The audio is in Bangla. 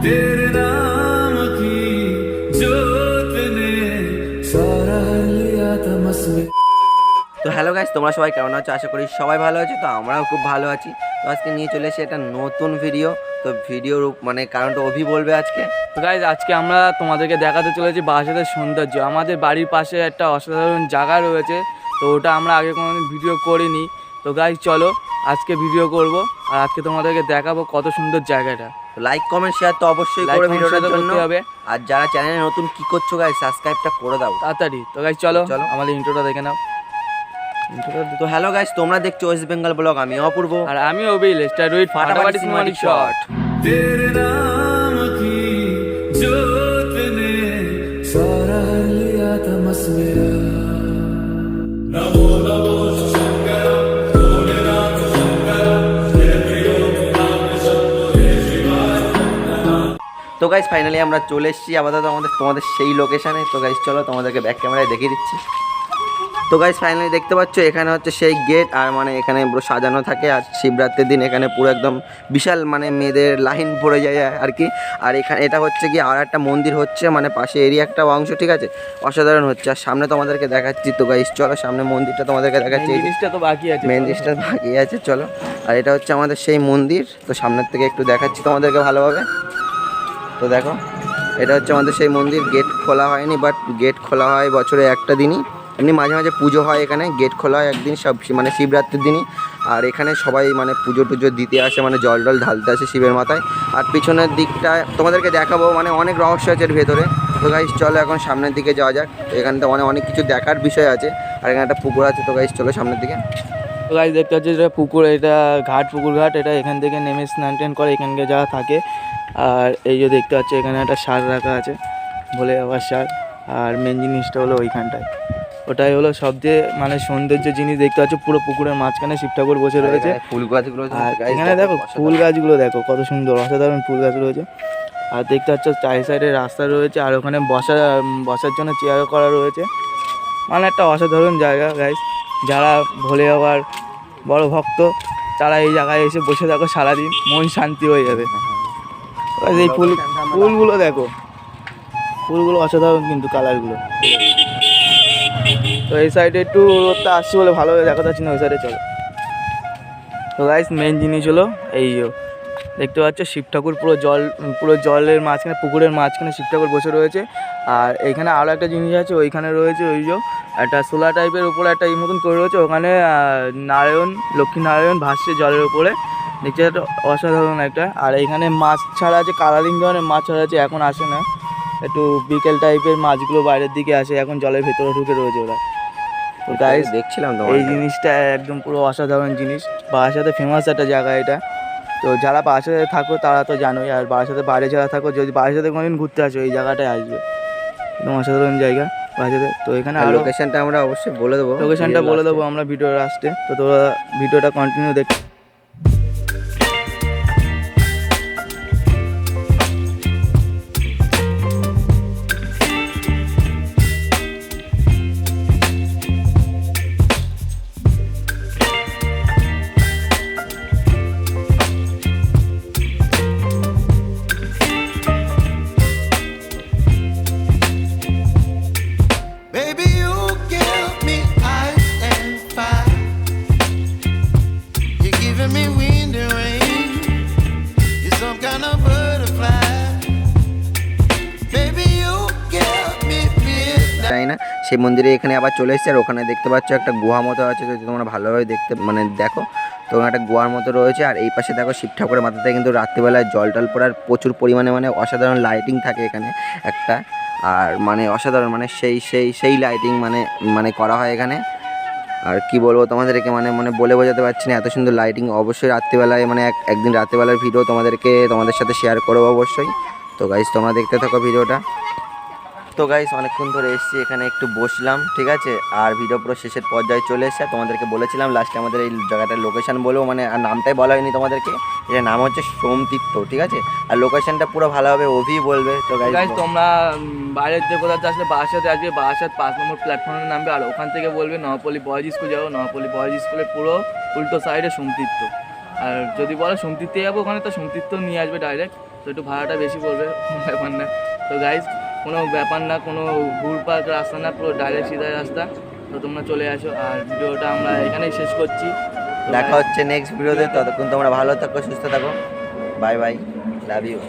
तेरे नाम की जोत ने सारा लिया तमस में তো হ্যালো গাইস তোমরা সবাই কেমন আছো আশা করি সবাই ভালো আছো তো আমরাও খুব ভালো আছি তো আজকে নিয়ে চলে এসেছি একটা নতুন ভিডিও তো ভিডিওর মানে কারণটা অভি বলবে আজকে তো গাইজ আজকে আমরা তোমাদেরকে দেখাতে চলেছি বাসাতের সৌন্দর্য আমাদের বাড়ির পাশে একটা অসাধারণ জায়গা রয়েছে তো ওটা আমরা আগে কোনোদিন ভিডিও করিনি তো গাইজ চলো আজকে ভিডিও করব আর আজকে তোমাদেরকে দেখাবো কত সুন্দর জায়গাটা লাইক কমেন্ট শেয়ার তো অবশ্যই Like, করে comment, ভিডিওটার share তো জন্য করতে হবে। আর যারা চ্যানেলে নতুন কি করছো গাইস সাবস্ক্রাইবটা করে দাও তাড়াতাড়ি তো গাইজ চলো চলো। আমাদের ইন্ট্রোটা দেখে নাও তো হ্যালো গাইস তোমরা দেখছো ওয়েস্ট বেঙ্গল ব্লগ আমি অপূর্ব আর আমি অবিল স্টার উইথ ফাটাফাটি সিনেমাটিক শট तेरे नाम की जोत ने सारा लिया तमस मेरा তো গাইস ফাইনালি আমরা চলে এসেছি আপাতত আমাদের তোমাদের সেই লোকেশনে তো গাইজ চলো তোমাদেরকে ব্যাক ক্যামেরায় দেখিয়ে দিচ্ছি। তো গাইজ ফাইনালি দেখতে পাচ্ছ এখানে হচ্ছে সেই গেট আর মানে এখানে পুরো সাজানো থাকে। আর শিবরাত্রির দিন এখানে পুরো একদম বিশাল মানে মেয়েদের লাইন পড়ে যায় আর কি। আর এখানে এটা হচ্ছে কি আর একটা মন্দির হচ্ছে মানে পাশে এরিয়া একটা অংশ ঠিক আছে? অসাধারণ হচ্ছে। আর সামনে তোমাদেরকে দেখাচ্ছি তো গাইজ চলো সামনে মন্দিরটা তোমাদেরকে দেখাচ্ছি। এই জিনিসটা তো বাকি আছে। মেন জিনিসটা বাকি আছে চলো। আর এটা হচ্ছে আমাদের সেই মন্দির। তো সামনের থেকে একটু দেখাচ্ছি তোমাদেরকে ভালোভাবে। তো দেখো, এটা হচ্ছে আমাদের সেই মন্দির, গেট খোলা হয়নি বাট গেট খোলা হয় বছরে একটা দিনই। এমনি মাঝে মাঝে পুজো হয় এখানে, গেট খোলা হয় একদিন, সব মানে শিবরাত্রির দিনই। আর এখানে সবাই মানে পুজো টুজো দিতে আসে মানে জল টল ঢালতে আসে শিবের মাথায়। আর পিছনের দিকটা তোমাদেরকে দেখাবো মানে অনেক রহস্য আছে এর ভেতরে। তো গাইস চলো এখন সামনের দিকে যাওয়া যাক। তো এখানে তো অনেক অনেক কিছু দেখার বিষয় আছে। আর এখানে একটা পুকুর আছে, তো গাইস চলো সামনের দিকে। গাইজ দেখতে পাচ্ছি এটা পুকুর এটা ঘাট পুকুর ঘাট এটা এখান থেকে নেমে স্নান টান করে এখানকে যারা থাকে। আর এই যে দেখতে পাচ্ছি এখানে একটা সার রাখা আছে বলে আবার সার। আর মেন জিনিসটা হলো ওইখানটায়। ওটাই হলো সবচেয়ে মানে সৌন্দর্য জিনিস। দেখতে পাচ্ছ পুরো পুকুরের মাঝখানে শিব ঠাকুর বসে রয়েছে। ফুল গাছগুলো আর এখানে দেখো ফুল গাছগুলো দেখো কত সুন্দর অসাধারণ ফুল গাছ রয়েছে। আর দেখতে পাচ্ছ চারি সাইডে রাস্তা রয়েছে আর ওখানে বসা বসার জন্য চেয়ার করা রয়েছে। মানে একটা অসাধারণ জায়গা গাইস যারা ভোলে বাবার বড় ভক্ত, তারা এই জায়গায় এসে বসে থাকো, সারাদিন মন শান্তি হয়ে যাবে। এই ফুল, ফুলগুলো দেখো। ফুলগুলো অসাধারণ কিন্তু কালারগুলো। তো এই সাইডে একটু রোদটা আসছে বলে ভালো দেখাতে দেখা যাচ্ছে না, ওই সাইডে চলো। তো গাইস মেন জিনিস হলো এই দেখতে পাচ্ছ শিব ঠাকুর পুরো জল পুরো জলের মাঝখানে পুকুরের মাঝখানে শিব ঠাকুর বসে রয়েছে। আর এখানে আরও একটা জিনিস আছে ওইখানে রয়েছে ওই যে একটা সোলা টাইপের উপরে একটা এই মতন করে রয়েছে ওখানে নারায়ণ লক্ষ্মী নারায়ণ ভাসছে জলের উপরে। দেখতে একটা অসাধারণ একটা। আর এখানে মাছ ছাড়া আছে কালারিং ধরনের মাছ ছাড়া আছে এখন আসে না। একটু বিকেল টাইপের মাছগুলো বাইরের দিকে আসে এখন জলের ভেতরে ঢুকে রয়েছে ওরা। তো দেখছিলাম এই জিনিসটা একদম পুরো অসাধারণ জিনিস। বারাসাতে ফেমাস একটা জায়গা এটা। তো যারা বারাসাতে থাকো তারা তো জানোই আর বারাসাতে বাইরে যারা থাকো যদি বারাসাতে কোনোদিন ঘুরতে আসো এই জায়গাটায় আসবে। একদম অসাধারণ জায়গা বারাসাতে তো এখানে আর লোকেশনটা আমরা অবশ্যই বলে দেবো লোকেশনটা বলে দেবো আমরা ভিডিও আসতে তো তোরা ভিডিওটা কন্টিনিউ দেখ তাই না। সেই মন্দিরে এখানে আবার চলে এসেছে আর ওখানে দেখতে পাচ্ছ একটা গুহা মতো আছে যদি তোমরা ভালোভাবে দেখতে মানে দেখো, তো একটা গুহার মতো রয়েছে। আর এই পাশে দেখো শিব ঠাকুরের মাথাতে কিন্তু রাত্রিবেলায় জল টল পড়ার প্রচুর পরিমাণে মানে অসাধারণ লাইটিং থাকে এখানে একটা। আর মানে অসাধারণ মানে সেই সেই সেই লাইটিং মানে মানে করা হয় এখানে। আর কি বলব তোমাদেরকে মানে মানে বলে বোঝাতে পারছি না, এত সুন্দর লাইটিং অবশ্যই রাত্রিবেলায় মানে এক, একদিন রাত্রিবেলার ভিডিও তোমাদেরকে, তোমাদের সাথে শেয়ার করব অবশ্যই। তো গাইজ তোমরা দেখতে থাকো ভিডিওটা তো গাইস অনেকক্ষণ ধরে এসেছি এখানে একটু বসলাম ঠিক আছে? আর ভিডিও পুরো শেষের পর্যায়ে চলে এসেছে। তোমাদেরকে বলেছিলাম লাস্টে আমাদের এই জায়গাটার লোকেশন বলব মানে আর নামটাই বলা হয়নি তোমাদেরকে। এর নাম হচ্ছে সোমতীর্থ ঠিক আছে? আর লোকেশনটা পুরো ভালোভাবে অভি বলবে তো গাইজ গাইস তোমরা বাইরের যে কোথাতে আসলে বাসাতে আসবে। বাসাত পাঁচ নম্বর প্ল্যাটফর্মে নামবে আর ওখান থেকে বলবে নবপল্লী বয়েজ স্কুল যাব। নবপল্লী বয়েজ স্কুলের পুরো উল্টো সাইডে সোমতীর্থ আর যদি বলো সোমতীর্থে যাব ওখানে তো সোমতীর্থ নিয়ে আসবে ডাইরেক্ট তো একটু ভাড়াটা বেশি পড়বে ব্যাপার না। তো গাইজ কোনো ব্যাপার না কোনো ঘুরপাক রাস্তা না পুরো ডাইরেক্ট সিধা রাস্তা। তো তোমরা চলে আসো আর ভিডিওটা আমরা এখানেই শেষ করছি। দেখা হচ্ছে নেক্সট ভিডিওতে ততক্ষণ তোমরা ভালো থাকো সুস্থ থাকো। Bye bye love you